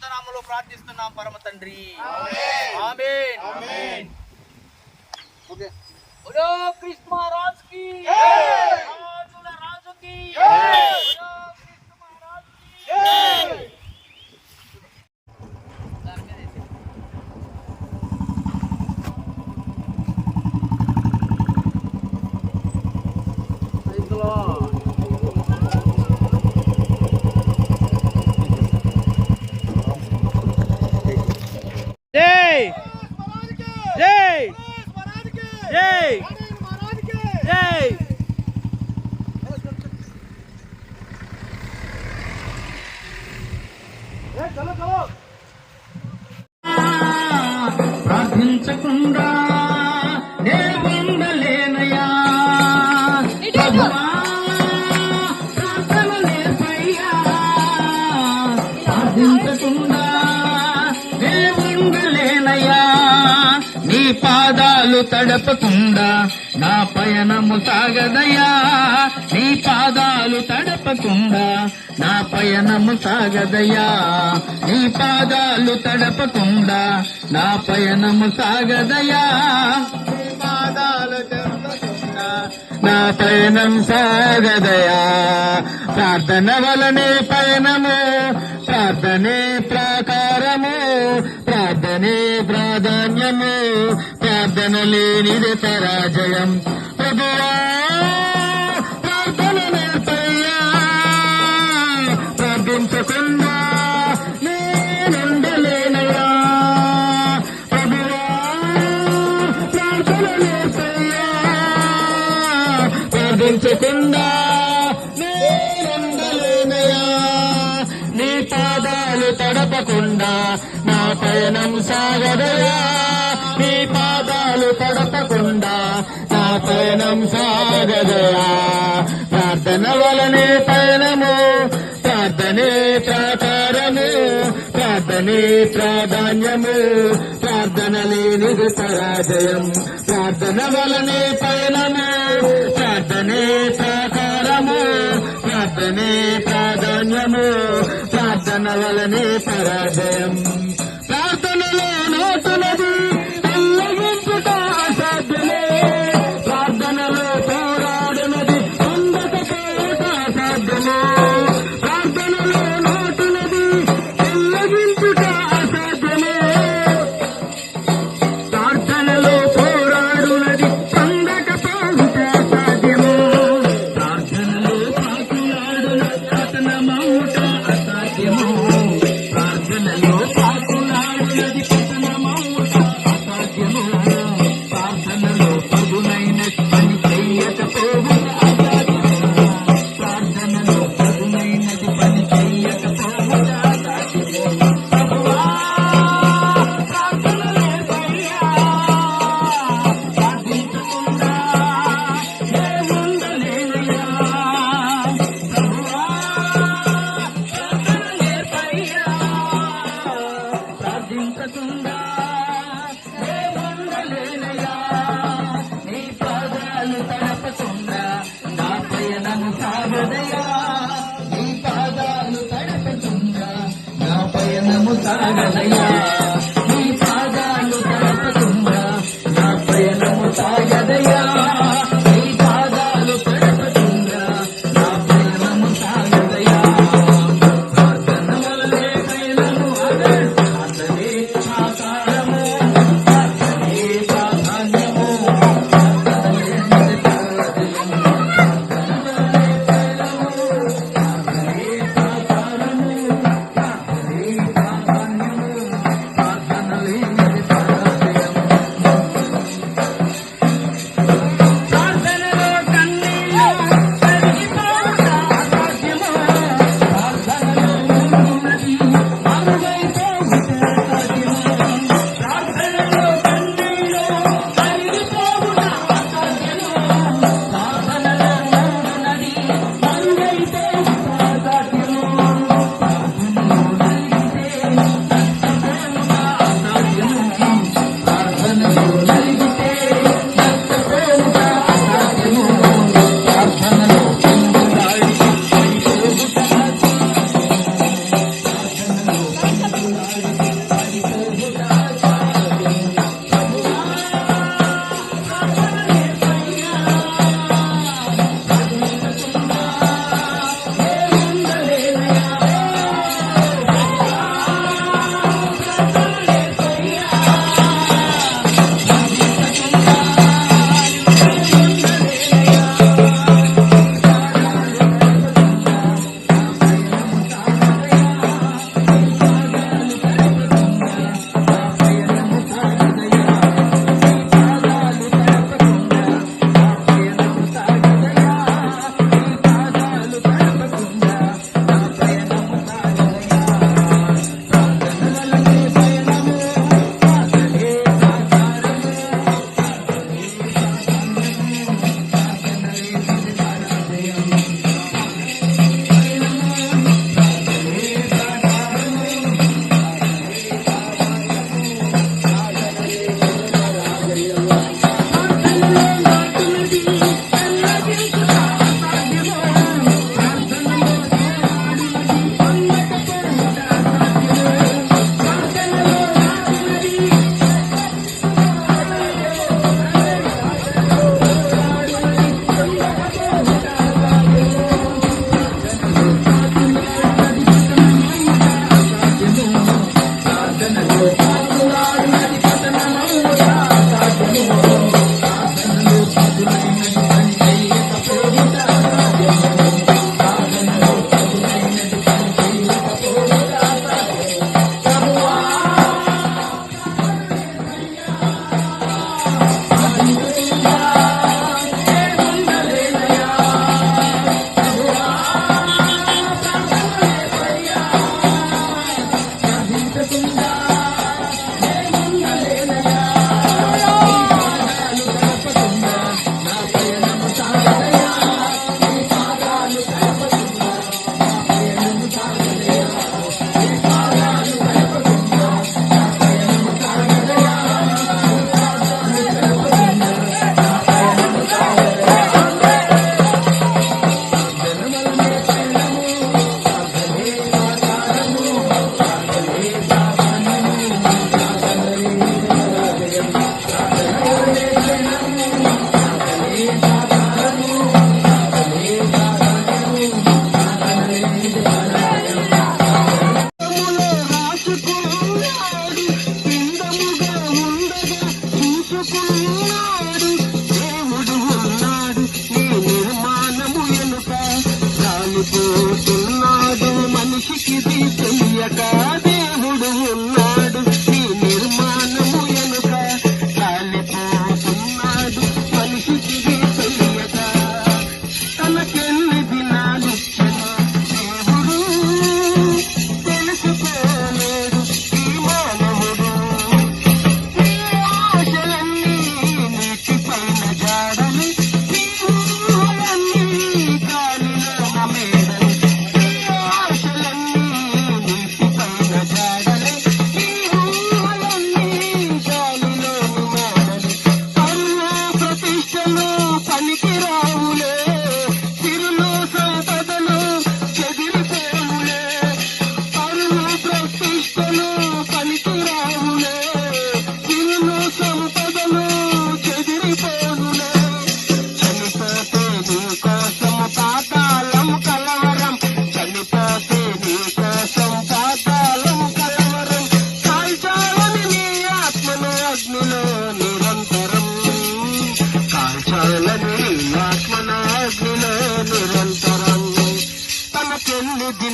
పరిశుద్ధ నామములో ప్రార్థిస్తున్నాం పరమ తండ్రి ఆమేన్ ఓకే బోలో కృష్ణ మహారాజ్ కి రాజుల రాజుకి బోలో కృష్ణ మహారాజ్ కి జై జై జై ప్రార్థించకుండా తడపకుండా నా పయనము సాగదయా. నీ పాదాలు తడపకుండా నా పయనము సాగదయా. నీ పాదాలు తడపకుండా నా పయనము సాగదయా. నీ పాదాలు తడపకుండా నా పయనం సాగదయా. ప్రార్థన వలనే పయనము ప్రార్థనే ప్రాకారము ప్రార్థనే ప్రాధాన్యము ప్రార్థన లేనిది పరాజయం. ప్రభువా ప్రార్థన నేర్పయ్యా ప్రార్థించకుండా తడపకుండా నా పయనం సాగదయా నీ పాదాలు తడపకుండా నా పయనం సాగదయా ప్రార్థన వలనే పయనము ప్రార్థనే ప్రాకారము ప్రార్థనే ప్రాధాన్యము ప్రార్థన లేనిది పరాజయం ప్రార్థన వలనే పయనము ప్రార్థనే ప్రాకారము ప్రార్థనే ప్రాధాన్యము తన వలనే పరాజయం.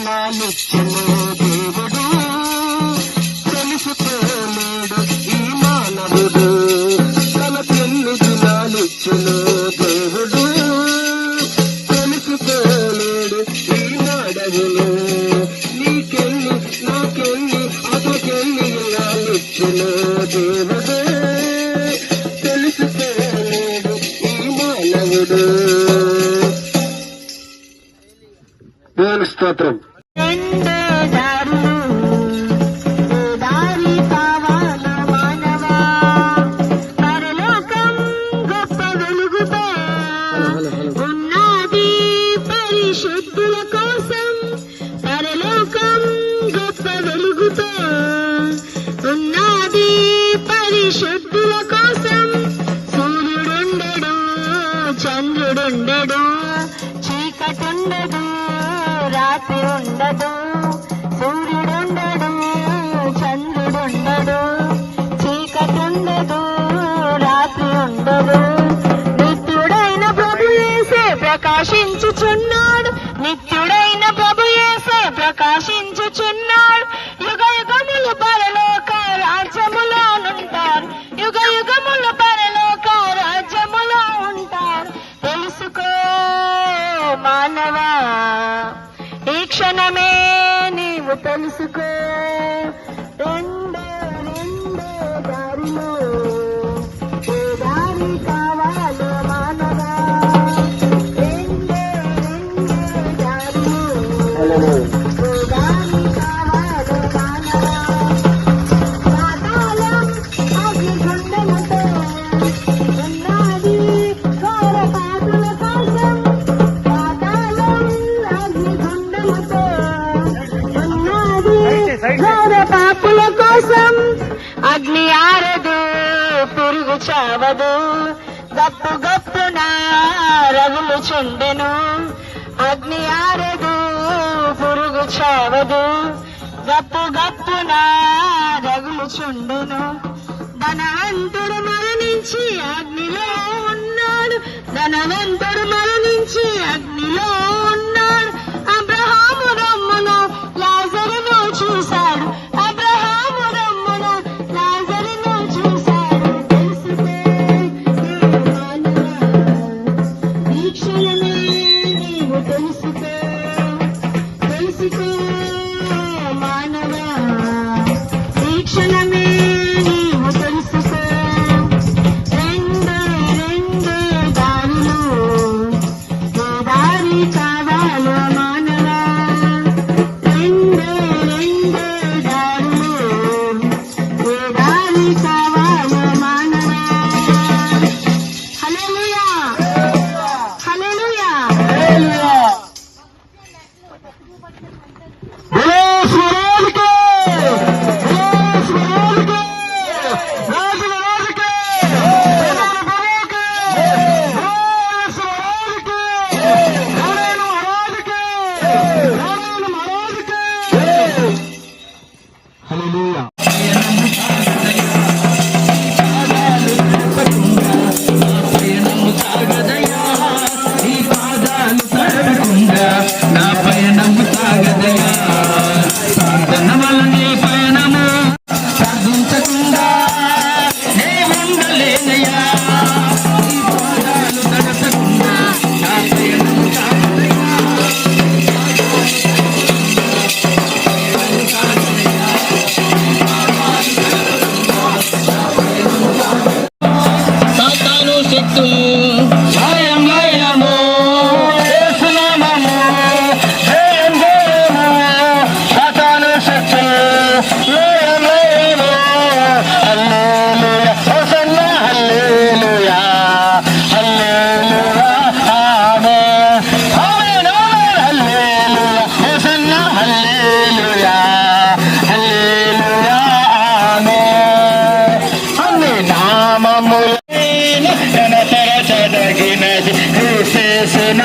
ప్రాణాలిచ్చను దేవుడు తెలుసుకోలేడు ఈ మానవుడు తనకెన్ని దినాలిచ్చను దేవుడు తెలుసుకోలేడు ఈ నాడవులు నీకెళ్ళి నాకెళ్ళి అతకెళ్ళి ఇలాలిచ్చను దేవుడు తెలుసుకోలేడు ఈ మానవుడు స్తోత్రం. ప్రకాశించుచున్నాడు. నిత్యుడైన ప్రభు ప్రకాశించుచున్నాడు. యుగ యుగములు పరలోక రాజ్యములో ఉంటారు యుగ యుగములు పరలోక రాజ్యములో ఉంటారు. తెలుసుకో మానవా. ఈ క్షణమే నీవు తెలుసుకో. తప్పదు గప్పు గప్పున రగులుచుండెను ధనవంతుడు మరణించి అగ్నిలో ఉన్నాడు. ధనవంతుడు మరణించి అగ్నిలో ఉన్నాడు. నామములైన జనతర చదగినది చేసిన